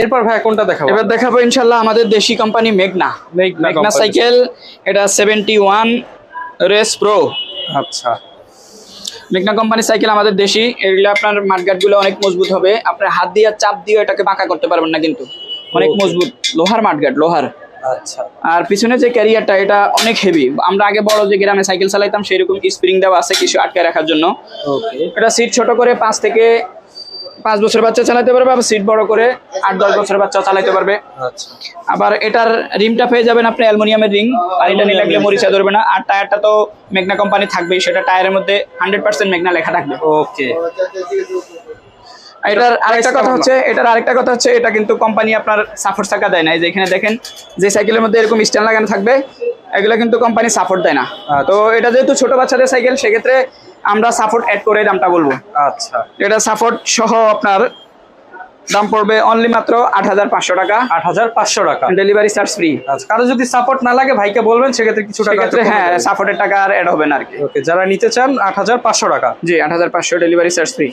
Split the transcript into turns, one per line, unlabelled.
এরপর ভাই কোনটা দেখাবো?
এবার দেখাবো ইনশাল্লাহ আমাদের দেশি কোম্পানি মেঘনা
মেঘনা
সাইকেল এটা সেভেন্টি ওয়ান রেস প্রো
আচ্ছা।
মেঘনা কোম্পানি সাইকেল আমাদের দেশি এগুলো আপনার মাঠগাটগুলো অনেক মজবুত হবে। আপনার হাত দিয়ে চাপ দিয়ে এটাকে বাঁকা করতে পারবেন না কিন্তু। অনেক মজবুত লোহার মাঠগাট লোহার।
আচ্ছা।
আর পিছনে যে ক্যারিয়ারটা এটা অনেক হেভি আমরা আগে বড় যে গ্রামে সাইকেল চালাইতাম সেরকম স্প্রিং দেওয়া আছে কিছু আটকে রাখার জন্য।
ওকে
এটা সিট ছোট করে পাঁচ থেকে পাঁচ বছর বাচ্চা চালাতে পারবে আবার সিট বড় করে আট দশ বছর বাচ্চা চালাতে পারবে।
আচ্ছা
আবার এটার রিমটা পেয়ে যাবেন আপনি অ্যালুমিনিয়ামের রিং। আর এটা নিয়ে লাগলে মরিচা ধরবে না। আর টায়ারটা তো মেঘনা কোম্পানি থাকবেই সেটা টায়ারের মধ্যে হান্ড্রেড পার্সেন্ট মেঘনা লেখা থাকবে।
ওকে।
এটার আরেকটা কথা হচ্ছে এটার আরেকটা কথা হচ্ছে এটা কিন্তু কোম্পানি আপনার সাপোর্ট টাকা দেয় না। এই যে এখানে দেখেন যে সাইকেলের মধ্যে এরকম স্ট্যান্ড লাগানো থাকবে এগুলো কিন্তু কোম্পানি সাপোর্ট দেয় না। তো এটা যেহেতু ছোট বাচ্চাদের সাইকেল সেক্ষেত্রে আমরা সাপোর্ট অ্যাড করে দামটা বলব।
আচ্ছা।
এটা সাপোর্ট সহ আপনার দাম পড়বে অনলি মাত্র আট হাজার পাঁচশো টাকা।
আট হাজার পাঁচশো টাকা।
ডেলিভারি চার্জ ফ্রি
কারও যদি সাপোর্ট না লাগে ভাইকে বলবেন সেক্ষেত্রে কিছু টাকা
হ্যাঁ সাপোর্টের টাকা আর অ্যাড হবে না আর কি।
ওকে যারা নিতে চান আট হাজার পাঁচশো টাকা।
জি আট হাজার পাঁচশো ডেলিভারি চার্জ ফ্রি